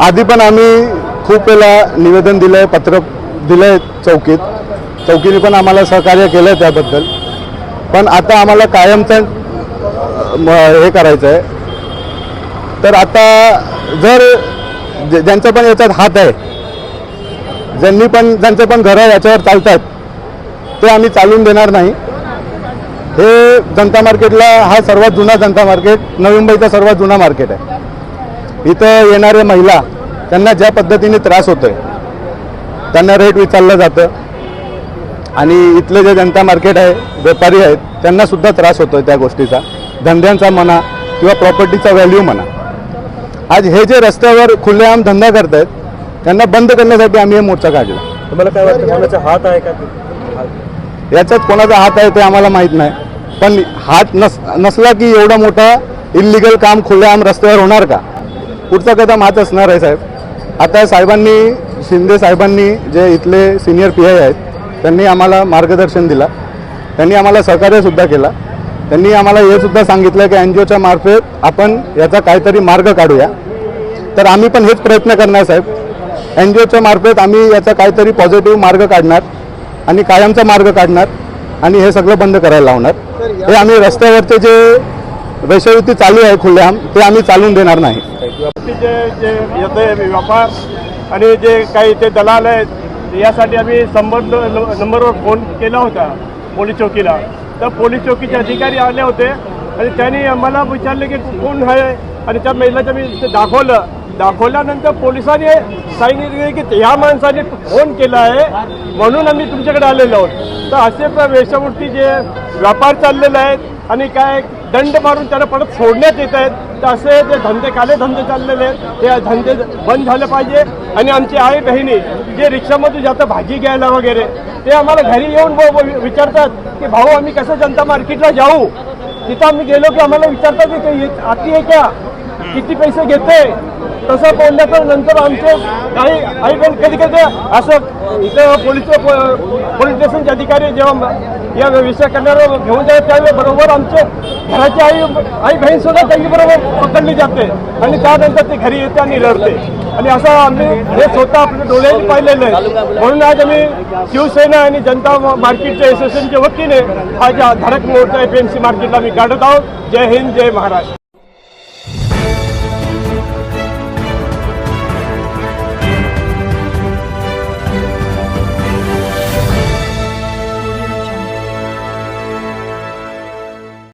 आधी पण आम्ही खूप वेळा निवेदन दिलं आहे पत्र दिलं आहे चौकीत. चौकीने पण आम्हाला सहकार्य केलं आहे त्याबद्दल. पण आता आम्हाला कायमचं म- हे करायचं आहे तर आता जर ज्यांचा पण याच्यात हात आहे ज्यांनी पण ज्यांचं पण घरं याच्यावर चालतात ते आम्ही चालून देणार नाही. हे जनता मार्केटला हा सर्वात जुना जनता मार्केट नवी मुंबईचा सर्वात जुना मार्केट आहे. इथं येणारे महिला त्यांना ज्या पद्धतीने त्रास होतोय त्यांना रेट विचारलं जातं. आणि इथले जे जनता मार्केट आहे व्यापारी आहेत त्यांना सुद्धा त्रास होतोय त्या गोष्टीचा. धंद्यांचा म्हणा किंवा प्रॉपर्टीचा व्हॅल्यू म्हणा. आज हे जे रस्त्यावर खुलेआम धंदा करतायत त्यांना बंद करण्यासाठी आम्ही हे मोर्चा काढला. तुम्हाला काय वाटतं कोणाचा हात आहे का याच्यात कोणाचा हात आहे ते आम्हाला माहीत नाही. पण हात नस नसला की एवढा मोठा इलिगल काम खुलेआम रस्त्यावर होणार का? पुढचा कदम हाच असणार आहे साहेब. आता साहेबांनी शिंदे साहेबांनी जे इथले सिनियर पी आय आहेत त्यांनी आम्हाला मार्गदर्शन दिला. त्यांनी आम्हाला सहकार्यसुद्धा केला. त्यांनी आम्हाला हे सुद्धा सांगितलं की एन जी ओच्या मार्फत आपण याचा काहीतरी मार्ग काढूया. तर आम्ही पण हेच प्रयत्न करणार साहेब. एन जी ओच्या मार्फत आम्ही याचा काहीतरी पॉझिटिव्ह मार्ग काढणार आणि कायमचा मार्ग काढणार आणि हे सगळं बंद करायला लावणार. हे आम्ही रस्त्यावरचे जे वेशवृत्ती चालू आहे खुल्ल्याम ते आम्ही चालून देणार नाही. जे जे येते व्यापार आणि जे काही ते दलाल आहेत यासाठी आम्ही संबंध नंबरवर फोन केला होता पोलीस चौकीला. तर पोलीस चौकीचे अधिकारी आले होते आणि त्यांनी आम्हाला विचारले की कोण आहे? आणि त्या महिलाचं मी ते दाखवलं. दाखवल्यानंतर पोलिसांनी सांगितले की ह्या माणसाने फोन केला आहे म्हणून आम्ही तुमच्याकडे आलेलो आहोत. तर असे वेशवृत्ती जे व्यापार चाललेले आहेत आणि काय दंड मारून त्यांना परत सोडण्यात येत आहेत. तर असे जे धंदे काले धंदे चाललेले आहेत ते धंदे बंद झाले पाहिजे. आणि आमची आई बहिणी जे रिक्षामधून जातं भाजी घ्यायला वगैरे ते आम्हाला घरी येऊन विचारतात की भाऊ आम्ही कसं जनता मार्केटला जाऊ? तिथं आम्ही गेलो की आम्हाला विचारतात की आती आहे क्या किती पैसे घेते तसं बोलल्याचं नंतर आमचे काही आई बहीण कधी कधी असं इथं पोलीस पोलीस स्टेशनचे अधिकारी जेव्हा या विषय करण्यावर घेऊन जातात त्यावेळी बरोबर आमचे घराची आई आई बहीण सुद्धा त्यांच्याबरोबर पकडली जाते. आणि त्यानंतर ते घरी येते आणि रडते. आणि असं आम्ही हे स्वतः आपल्या डोळ्यांनी पाहिलेलं आहे. म्हणून आज आम्ही शिवसेना आणि जनता मार्केटच्या असोसिएशनच्या वतीने हा ज्या धडक मोर्चा एपीएमसी मार्केटला आम्ही काढत आहोत. जय हिंद जय महाराष्ट्र.